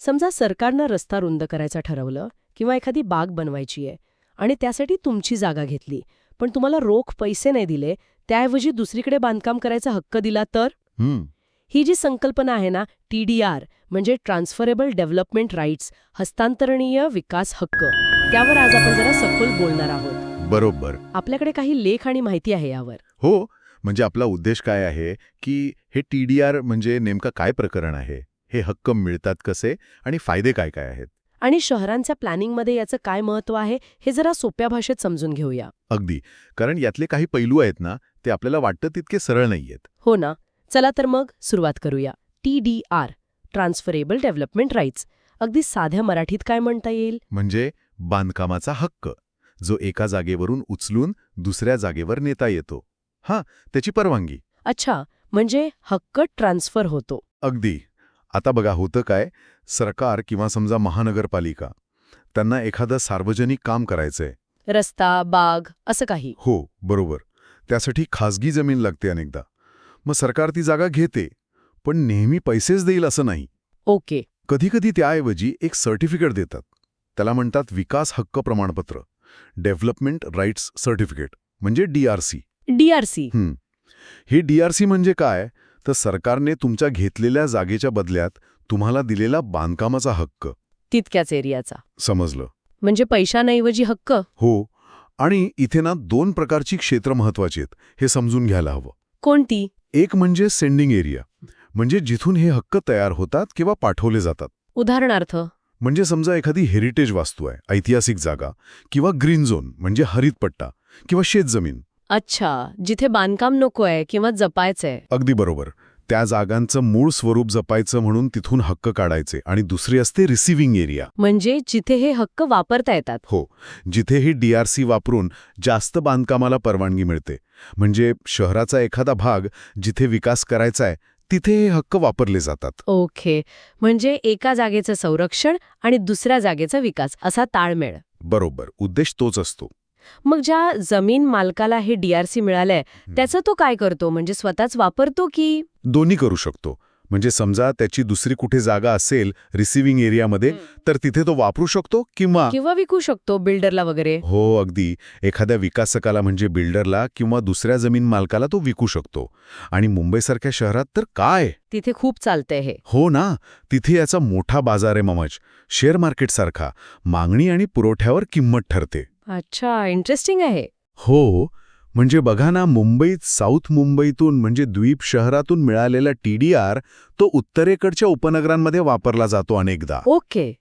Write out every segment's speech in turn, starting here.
समजा सरकारनं रस्ता रुंद करायचा ठरवलं किंवा एखादी बाग बनवायची आहे आणि त्यासाठी तुमची जागा घेतली पण तुम्हाला रोख पैसे नाही दिले त्याऐवजी दुसरीकडे बांधकाम करायचा हक्क दिला तर? हम्म. ही जी संकल्पना आहे ना टी डी आर म्हणजे ट्रान्सफरेबल डेव्हलपमेंट राईट्स हस्तांतरणीय विकास हक्क त्यावर आज आपण जरा सखोल बोलणार आहोत. बरोबर. आपल्याकडे काही लेख आणि माहिती आहे यावर. हो म्हणजे आपला उद्देश काय आहे की हे टी डी आर म्हणजे नेमकं काय प्रकरण आहे? हे हक्क मिळतात कसे आणि फायदे काय काय आहेत? आणि शहरांच्या प्लॅनिंगमध्ये याचं काय महत्त्व आहे हे जरा सोप्या भाषेत समजून घेऊया. अगदी. कारण यातले काही पैलू आहेत ना ते आपल्याला वाटतं तितके सरळ नाहीयेत. हो ना. चला तर मग सुरुवात करूया. T D R transferable development rights अगदी साध्या मराठीत काय म्हणता येईल? म्हणजे बांधकामाचा हक्क जो एका जागेवरून उचलून दुसऱ्या जागेवर नेता येतो. हां त्याची परवानगी. अच्छा म्हणजे हक्क ट्रान्सफर होतो. अगदी. आता बघा होतं काय? सरकार किंवा समजा महानगरपालिका त्यांना एखादं सार्वजनिक काम करायचंय. रस्ता बाग असं काही. हो बरोबर. त्यासाठी खाजगी जमीन लागते अनेकदा. मग सरकार ती जागा घेते पण नेहमी पैसेच देईल असं नाही. ओके. कधीकधी त्याऐवजी एक सर्टिफिकेट देतात. त्याला म्हणतात विकास हक्क प्रमाणपत्र डेव्हलपमेंट राईट्स सर्टिफिकेट म्हणजे डीआरसी डीआरसी हं. ही डीआरसी म्हणजे काय? तर सरकारने तुमच्या घेतलेल्या जागेच्या बदल्यात तुम्हाला दिलेला बांधकामाचा हक्क. तितक्याच एरियाचा. समजलं. म्हणजे पैशांऐवजी हक्क? हो. आणि इथे ना दोन प्रकारची क्षेत्र महत्वाची आहेत हे समजून घ्यायला हवं. कोणती? एक म्हणजे सेंडिंग एरिया. म्हणजे जिथून हे हक्क तयार होतात किंवा पाठवले जातात. उदाहरणार्थ? म्हणजे समजा एखादी हेरिटेज वास्तू आहे ऐतिहासिक जागा किंवा ग्रीन झोन म्हणजे हरित पट्टा किंवा शेतजमीन. अच्छा जिथे बांधकाम नकोय किंवा जपायचंय. अगदी बरोबर. त्या जागांचं मूळ स्वरूप जपायचं म्हणून तिथून हक्क काढायचे आणि दुसरी असते रिसिव्हिंग एरिया म्हणजे जिथे हे हक्क वापरता येतात. हो जिथे ही डीआरसी वापरून जास्त बांधकामाला परवानगी मिळते. म्हणजे शहराचा एखादा भाग जिथे विकास करायचा आहे तिथे हे हक्क वापरले जातात. ओके म्हणजे एका जागेचं संरक्षण आणि दुसऱ्या जागेचा विकास असा ताळमेळ. बरोबर उद्देश तोच असतो. मग ज्या जमीन मालकाला हे डीआरसी मिळालंय त्याचं तो काय करतो? म्हणजे स्वतःच वापरतो की? दोन्ही करू शकतो. म्हणजे समजा त्याची दुसरी कुठे जागा असेल रिसिव्हिंग एरियामध्ये तर तिथे तो वापरू शकतो किंवा किंवा विकू शकतो बिल्डरला वगैरे? हो अगदी. एखाद्या विकासकाला म्हणजे बिल्डरला किंवा दुसऱ्या जमीन मालकाला तो विकू शकतो. आणि मुंबईसारख्या शहरात तर काय? तिथे खूप चालतंय हे. हो ना. तिथे याचा मोठा बाजार आहे ममज. शेअर मार्केटसारखा. मागणी आणि पुरवठ्यावर किंमत ठरते. अच्छा इंटरेस्टिंग आहे. हो म्हणजे बघा ना मुंबईत साऊथ मुंबईतून म्हणजे द्वीप शहरातून मिळालेला टीडीआर तो उत्तरेकडच्या उपनगरांमध्ये वापरला जातो अनेकदा. ओके.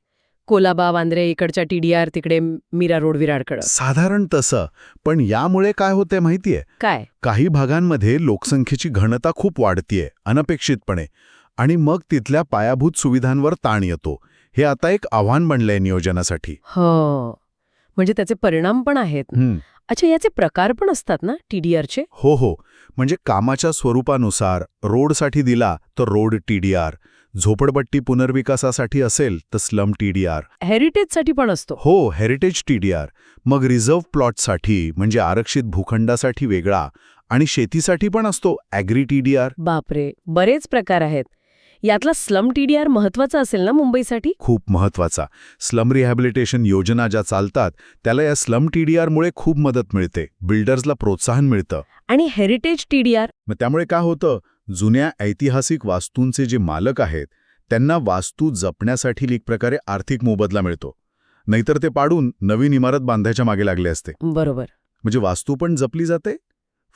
कोलाबा वांद्रे इकडच्या टीडीआर तिकडे मीरा रोड विरारकडं साधारण तसं पण यामुळे काय होतंय माहितीये? काय? काही भागांमध्ये लोकसंख्येची घनता खूप वाढतीये अनपेक्षितपणे. आणि मग तिथल्या पायाभूत सुविधांवर ताण येतो. हे आता एक आव्हान बनलंय नियोजनासाठी. हो. म्हणजे त्याचे परिणाम पण आहेत. अच्छा याचे प्रकार पण असतात ना टीडीआरचे हो हो. म्हणजे कामाच्या स्वरूपानुसार रोडसाठी दिला तर रोड टीडीआर झोपडपट्टी पुनर्विकासासाठी असेल तर स्लम टीडीआर हेरिटेजसाठी पण असतो. हो हेरिटेज टीडीआर मग रिझर्व्ह प्लॉटसाठी म्हणजे आरक्षित भूखंडासाठी वेगळा आणि शेतीसाठी पण असतो ॲग्री टीडीआर बापरे बरेच प्रकार आहेत. यातला स्लम टीडीआर महत्त्वाचा असेल ना मुंबईसाठी? खूप महत्त्वाचा. स्लम रिहॅबिलिटेशन योजना ज्या चालतात त्याला या स्लम टीडीआरमुळे खूप मदत मिळते. बिल्डर्सला प्रोत्साहन मिळतं. आणि हेरिटेज टीडीआर? मग त्यामुळे काय होतं? जुन्या ऐतिहासिक वास्तूंचे जे मालक आहेत त्यांना वास्तू जपण्यासाठी एक प्रकारे आर्थिक मोबदला मिळतो. नाहीतर ते पाडून नवीन इमारत बांधायच्या मागे लागले असते. बरोबर. म्हणजे वास्तू पण जपली जाते?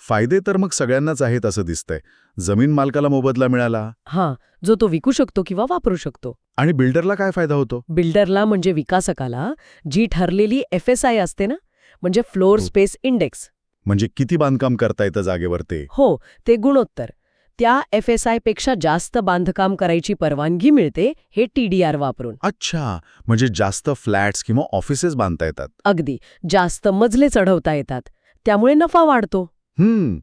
फायदे तर मग सगळ्यांनाच आहेत असं दिसतंय. जमीन मालकाला मोबदला मिळाला. हां जो तो विकू शकतो किंवा वापरू शकतो. आणि बिल्डरला काय फायदा होतो? बिल्डरला म्हणजे विकासकाला जी ठरलेली एफ एस आय असते ना म्हणजे फ्लोअर हो. Space index. म्हणजे किती बांधकाम करता येतं जागेवर ते? हो ते गुणोत्तर. त्या एफ एस आयपेक्षा जास्त बांधकाम करायची परवानगी मिळते हे टीडीआर वापरून. अच्छा म्हणजे जास्त फ्लॅट्स किंवा ऑफिसेस बांधता येतात. अगदी जास्त मजले चढवता येतात. त्यामुळे नफा वाढतो. हम्म.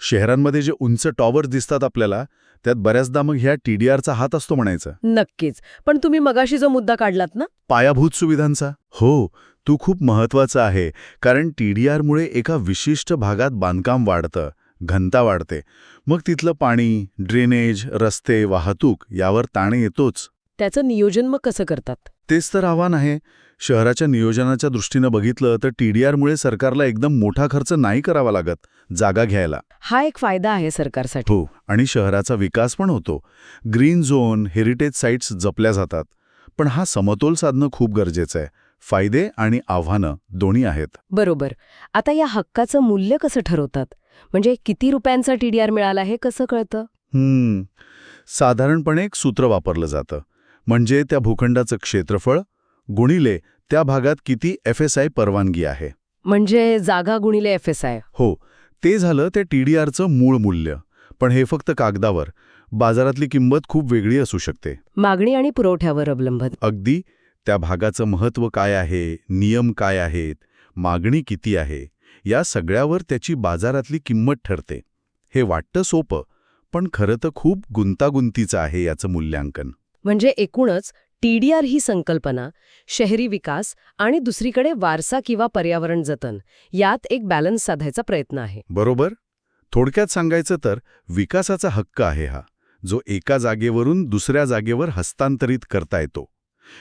शहरांमध्ये जे उंच टॉवर्स दिसतात आपल्याला त्यात बऱ्याचदा मग ह्या टीडीआरचा हात असतो म्हणायचं. नक्कीच. पण तुम्ही मगाशी जो मुद्दा काढलात ना? पायाभूत सुविधांचा? हो तू खूप महत्त्वाचा आहे कारण टीडीआरमुळे एका विशिष्ट भागात बांधकाम वाढतं घनता वाढते. मग तिथलं पाणी ड्रेनेज रस्ते वाहतूक यावर ताण येतोच. त्याचं नियोजन मग कसं करतात? तेच तर आव्हान आहे. शहराच्या नियोजनाच्या दृष्टीनं बघितलं तर टीडीआरमुळे सरकारला एकदम मोठा खर्च नाही करावा लागत जागा घ्यायला. हा एक फायदा आहे सरकारसाठी. हो आणि शहराचा विकास पण होतो. ग्रीन झोन हेरिटेज साईट्स जपल्या जातात. पण हा समतोल साधणं खूप गरजेचं आहे. फायदे आणि आव्हानं दोन्ही आहेत. बरोबर. आता या हक्काचं मूल्य कसं ठरवतात? म्हणजे किती रुपयांचा टीडीआर मिळाला हे कसं कळतं? साधारणपणे एक सूत्र वापरलं जातं. म्हणजे त्या भूखंडाचं क्षेत्रफळ गुणिले त्या भागात किती एफ एस आय परवानगी आहे. म्हणजे जागा गुणिले एफ एस आय. हो ते झालं ते टीडीआरचं मूळ मूल्य. पण हे फक्त कागदावर. बाजारातली किंमत खूप वेगळी असू शकते. मागणी आणि पुरवठ्यावर अवलंबन. अगदी त्या भागाचं महत्त्व काय आहे नियम काय आहेत मागणी किती आहे या सगळ्यावर त्याची बाजारातली किंमत ठरते. हे वाटतं सोपं पण खरं तर खूप गुंतागुंतीचं आहे याचं मूल्यांकन. म्हणजे एकूणच टीडीआर ही संकल्पना शहरी विकास आणि दुसरीकडे वारसा किंवा पर्यावरण जतन यात एक बॅलन्स साधायचा प्रयत्न आहे. बरोबर? थोडक्यात सांगायचं तर विकासाचा हक्क आहे हा जो एका जागेवरून दुसऱ्या जागेवर हस्तांतरित करता येतो.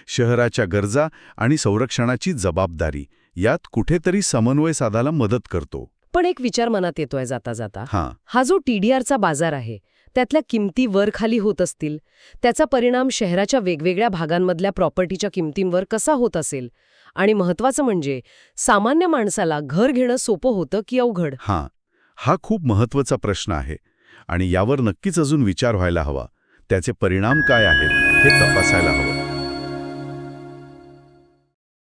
शहराच्या गरजा आणि संरक्षणाची जबाबदारी यात कुठेतरी समन्वय साधायला मदत करतो. पण एक विचार मनात येतोय जाता जाता. हां. हा जो टीडीआरचा बाजार आहे त्यातल्या किमती वर खाली होत असतील. त्याचा परिणाम शहराच्या वेगवेगळ्या भागांमधल्या प्रॉपर्टीच्या किमतींवर कसा होत असेल? आणि महत्वाचं म्हणजे सामान्य माणसाला घर घेणं सोपं होतं की अवघड? हां हा खूप महत्त्वाचा प्रश्न आहे आणि यावर नक्कीच अजून विचार व्हायला हवा. त्याचे परिणाम काय आहेत हे तपासायला हवं.